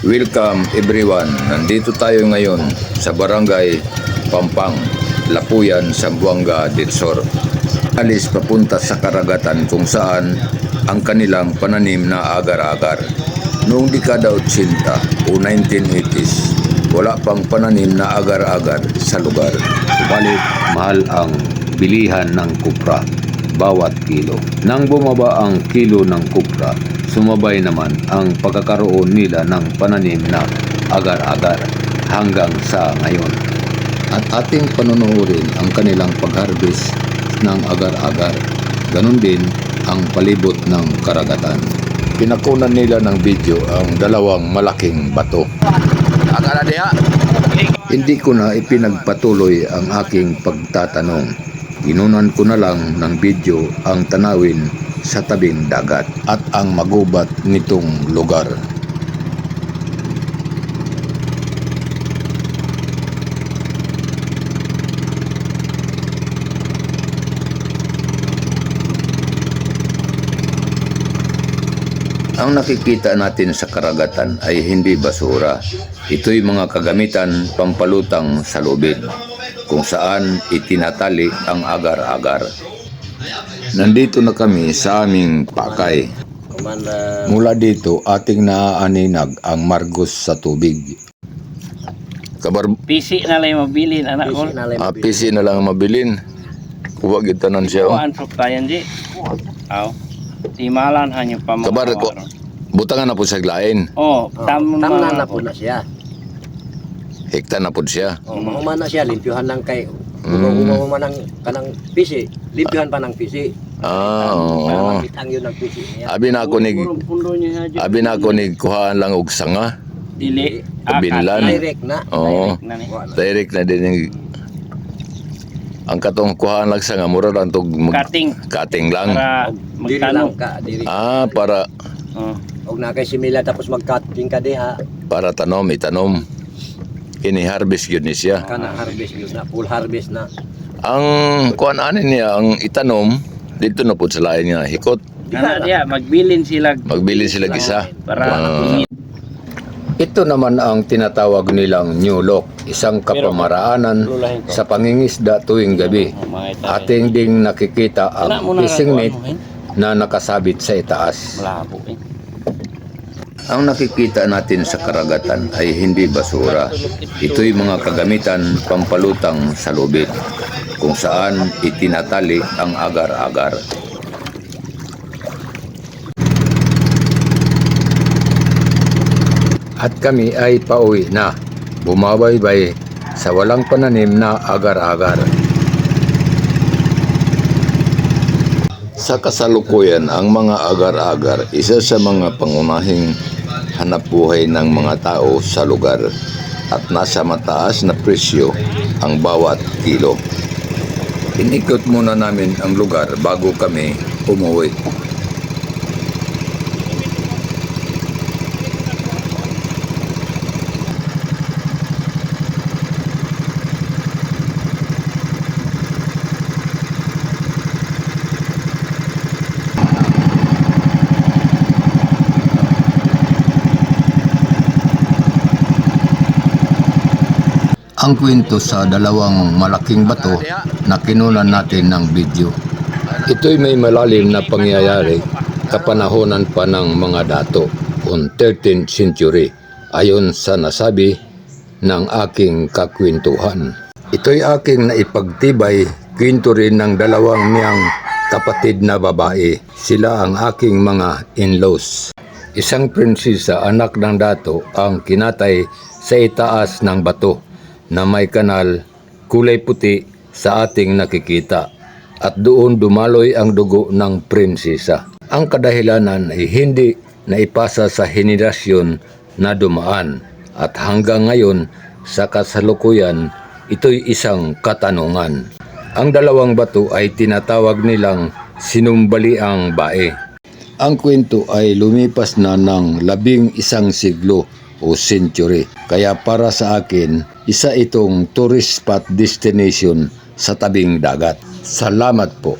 Welcome everyone. Nandito tayo ngayon sa Barangay Pampang, Lapuyan, Zamboanga del Sur. Alis papunta sa karagatan kung saan ang kanilang pananim na agar-agar. Noong dekada 80 o 1980s, wala pang pananim na agar-agar sa lugar. Subalit, mahal ang bilihan ng kupra bawat kilo. Nang bumaba ang kilo ng kupra, sumabay naman ang pagkakaroon nila ng pananim na agar-agar hanggang sa ngayon. At ating panunuorin ang kanilang pag-harvest ng agar-agar. Ganon din ang palibot ng karagatan. Pinakunan nila ng video ang dalawang malaking bato. Diha! Hindi ko na ipinagpatuloy ang aking pagtatanong. Ginunan ko na lang ng video ang tanawin sa tabing dagat at ang magubat nitong lugar. Ang nakikita natin sa karagatan ay hindi basura. Ito'y mga kagamitan pampalutang sa lubid kung saan itinatali ang agar-agar. Nandito na kami sa aming pakay. Mula dito, ating naaaninag ang margos sa tubig. Kabar PC na lang yung mabilin, anak ko. ah, PC na lang ang mabilin. Huwag itanan siya. oh. Kuhaan sok tayan di. Aw. Timalan hanya pamakaw. Kabar ko, butangan na po sa glain. Oh, tam Tamnan na po na siya. Hekta na po siya. O, mahuman na siya, limpyuhan lang kay Mm. Umaw man ng kanang PC, limpyuhan pa ng PC. Ah, oo. Para makita ang yun ng PC niya. Abi na ako ni pundo niya Abi na ako ni kuhaan lang og sanga. dili. Binlan. Direct na. Oo. Na ni. Wala. Direct na din yung ang katong kuhaan lang sanga mura lang tog mag Cutting cutting lang. para Dili lang ka, dili. Ah, para Oh. Og na kay simila tapos mag-cutting ka diha, para tanom, itanom. Kini harvest yun ni siya. kana harvest yun na, full harvest na. Ang kuhaan ani niya ang itanom dito na pud sa lain niya hikot. Ana diya magbilin sila Magbili sila isa. para Ah. Ito naman ang tinatawag nilang new lock, isang kapamaraanan sa pangingisda tuwing gabi. Ating ding nakikita ang fishing net na nakasabit sa itaas. Malabo eh. Ang nakikita natin sa karagatan ay hindi basura. Ito'y mga kagamitan pampalutang sa lubid kung saan itinatali ang agar-agar. At kami ay pauwi na, bumabaybay sa walang pananim na agar-agar. Sa kasalukuyan, ang mga agar-agar, isa sa mga pangunahing hanap buhay ng mga tao sa lugar at nasa mataas na presyo ang bawat kilo. Inikot muna namin ang lugar bago kami umuwi. Ang kwento sa dalawang malaking bato na kinunan natin ng video. Ito'y may malalim na pangyayari kapanahonan pa ng mga dato on 13th century ayon sa nasabi ng aking kakwentuhan. Ito'y aking naipagtibay kwento rin ng dalawang niyang kapatid na babae. Sila ang aking mga in-laws. Isang prinsesa anak ng dato ang kinatay sa itaas ng bato na may kanal kulay puti sa ating nakikita at doon dumaloy ang dugo ng prinsesa. Ang kadahilanan ay hindi naipasa sa henerasyon na dumaan at hanggang ngayon sa kasalukuyan ito'y isang katanungan. Ang dalawang bato ay tinatawag nilang sinumbaliang bae. Ang kwento ay lumipas na ng labing isang siglo o century. Kaya para sa akin, isa itong tourist spot destination sa tabing dagat. Salamat po.